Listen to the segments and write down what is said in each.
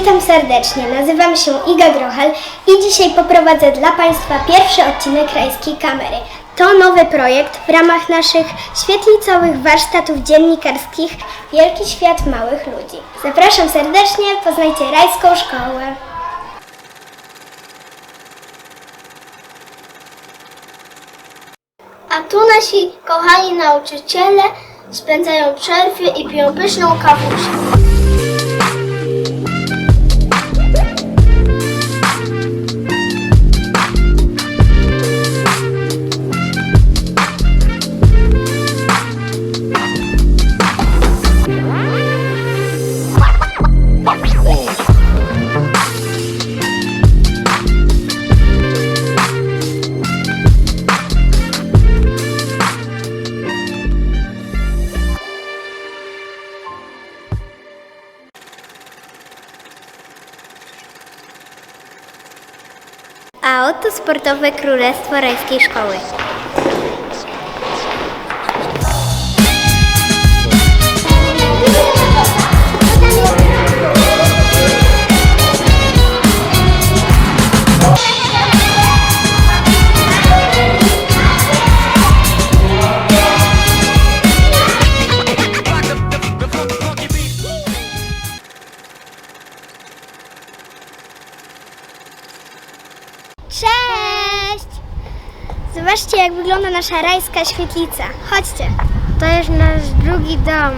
Witam serdecznie, nazywam się Iga Grochal i dzisiaj poprowadzę dla Państwa pierwszy odcinek Rajskiej Kamery. To nowy projekt w ramach naszych świetlicowych warsztatów dziennikarskich Wielki Świat Małych Ludzi. Zapraszam serdecznie, poznajcie Rajską Szkołę. A tu nasi kochani nauczyciele spędzają przerwy i piją pyszną kawusię. A oto sportowe królestwo Rajskiej Szkoły. Cześć! Zobaczcie, jak wygląda nasza rajska świetlica. Chodźcie. To jest nasz drugi dom.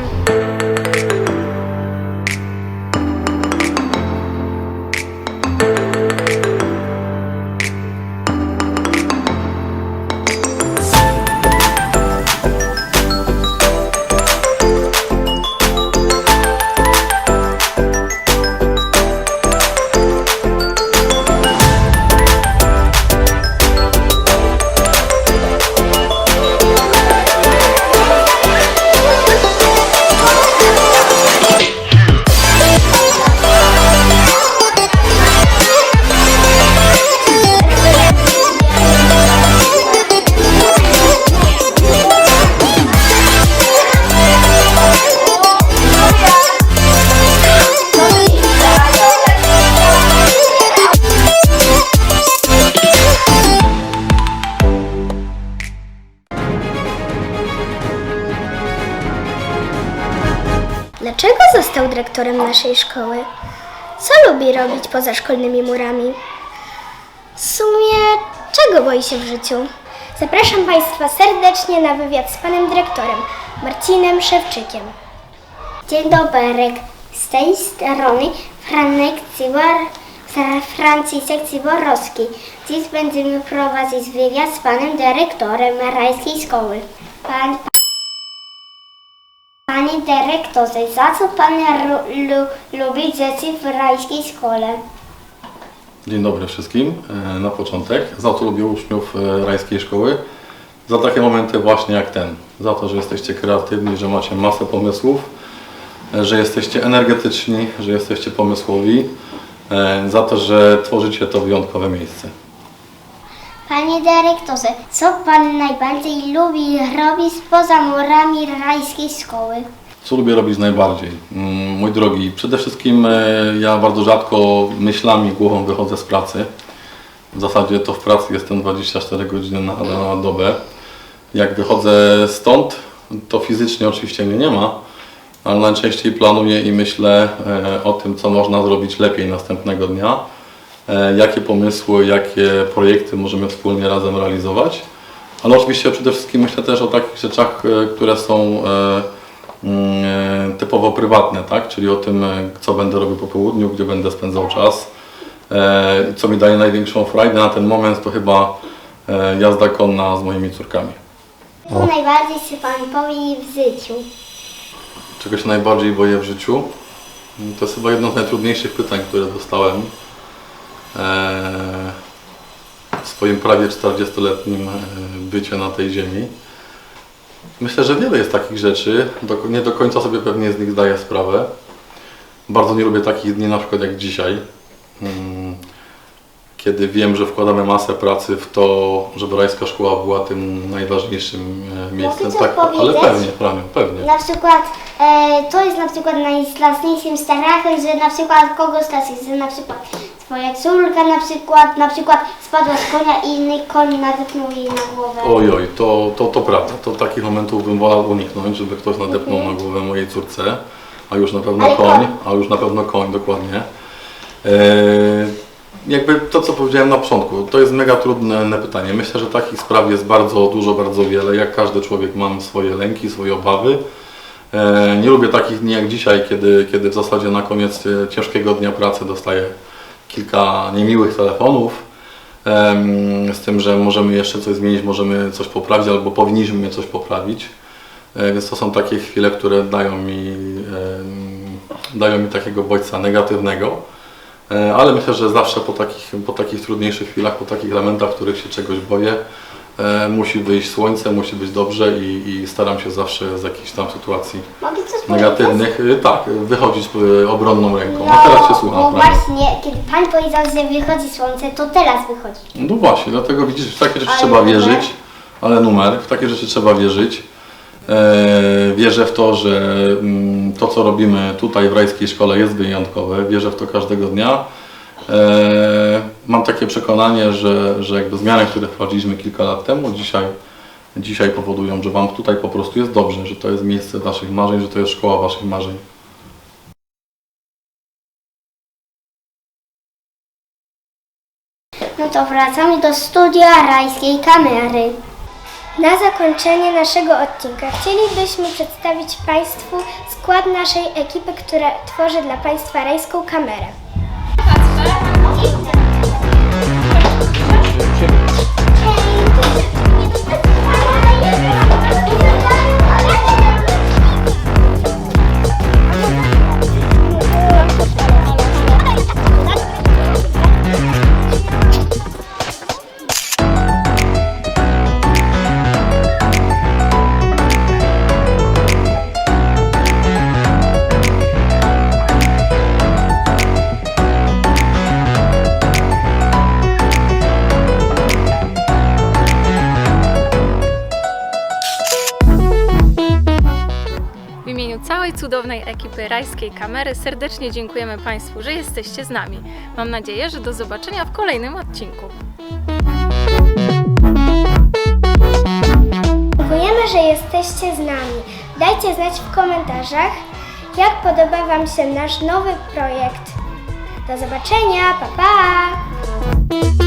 Dlaczego został dyrektorem naszej szkoły? Co lubi robić poza szkolnymi murami? W sumie, czego boi się w życiu? Zapraszam Państwa serdecznie na wywiad z panem dyrektorem, Marcinem Szewczykiem. Dzień dobry, z tej strony Franek Cybor, Franciszek Cyborowski. Dziś będziemy prowadzić wywiad z panem dyrektorem Rajskiej Szkoły. Pan, panie dyrektorze, za co pan lubi dzieci w Rajskiej Szkole? Dzień dobry wszystkim. E, Na początek, za to lubię uczniów e, rajskiej szkoły. Za takie momenty właśnie jak ten. Za to, że jesteście kreatywni, że macie masę pomysłów, e, że jesteście energetyczni, że jesteście pomysłowi. Za to, że tworzycie to wyjątkowe miejsce. Panie dyrektorze, co pan najbardziej lubi robić poza murami Rajskiej Szkoły? Co lubię robić najbardziej? Mm, Mój drogi, przede wszystkim e, ja bardzo rzadko myślami, głową wychodzę z pracy. W zasadzie to w pracy jestem 24 godziny na, na dobę. Jak wychodzę stąd, to fizycznie oczywiście mnie nie ma, ale najczęściej planuję i myślę e, o tym, co można zrobić lepiej następnego dnia, e, jakie pomysły, jakie projekty możemy wspólnie razem realizować. Ale oczywiście przede wszystkim myślę też o takich rzeczach, które są mm, typowo prywatne, tak? czyli o tym, e, co będę robił po południu, gdzie będę spędzał czas. E, Co mi daje największą frajdę na ten moment, to chyba e, jazda konna z moimi córkami. Co najbardziej się pan boi w życiu? Czego się najbardziej boję w życiu? Mm, To jest chyba jedno z najtrudniejszych pytań, które dostałem e, w swoim prawie 40-letnim e, bycie na tej ziemi. Myślę, że wiele jest takich rzeczy, do, nie do końca sobie pewnie z nich zdaję sprawę. Bardzo nie lubię takich dni na przykład jak dzisiaj, mm, kiedy wiem, że wkładamy masę pracy w to, żeby rajska szkoła była tym najważniejszym e, miejscem. coś Tak, ale powiedzieć? pewnie, Franiu, pewnie. Na przykład e, to jest na przykład najstraszniejszym strachem, że na przykład kogo stracisz, że na przykład twoja córka na przykład, na przykład spadła z konia i inny koń nadepnął jej na głowę. Oj, oj, to, to, to prawda. To takich momentów bym wolał uniknąć, żeby ktoś nadepnął na głowę mojej córce, a już na pewno Ale koń, koń. a już na pewno koń, dokładnie. E, jakby to, co powiedziałem na początku, to jest mega trudne pytanie. Myślę, że takich spraw jest bardzo dużo, bardzo wiele. Jak każdy człowiek mam swoje lęki, swoje obawy. E, nie lubię takich dni jak dzisiaj, kiedy, kiedy w zasadzie na koniec e, ciężkiego dnia pracy dostaję kilka niemiłych telefonów. Z tym, że możemy jeszcze coś zmienić, możemy coś poprawić albo powinniśmy coś poprawić. E, Więc to są takie chwile, które dają mi, dają mi takiego bodźca negatywnego. E, Ale myślę, że zawsze po takich, po takich trudniejszych chwilach, po takich elementach, w których się czegoś boję, e, musi wyjść słońce, musi być dobrze i, i staram się zawsze z jakichś tam sytuacji Mogę coś negatywnych, e, tak, wychodzić e, obronną ręką. No, A teraz Cię bo słucham. Franiu. właśnie, kiedy Pan powiedział, że wychodzi słońce, to teraz wychodzi. No właśnie, dlatego widzisz, w takie rzeczy Ale trzeba numer? wierzyć, ale numer, w takie rzeczy trzeba wierzyć. E, wierzę w to, że mm, to, co robimy tutaj w rajskiej szkole jest wyjątkowe, wierzę w to każdego dnia. E, mam takie przekonanie, że, że jakby zmiany, które wprowadziliśmy kilka lat temu, dzisiaj, dzisiaj powodują, że Wam tutaj po prostu jest dobrze, że to jest miejsce Waszych marzeń, że to jest szkoła Waszych marzeń. No to wracamy do studia rajskiej kamery. Na zakończenie naszego odcinka chcielibyśmy przedstawić Państwu skład naszej ekipy, która tworzy dla Państwa rajską kamerę. Cudownej ekipy Rajskiej Kamery serdecznie dziękujemy Państwu, że jesteście z nami. Mam nadzieję, że do zobaczenia w kolejnym odcinku. Dziękujemy, że jesteście z nami. Dajcie znać w komentarzach, jak podoba Wam się nasz nowy projekt. Do zobaczenia, pa pa!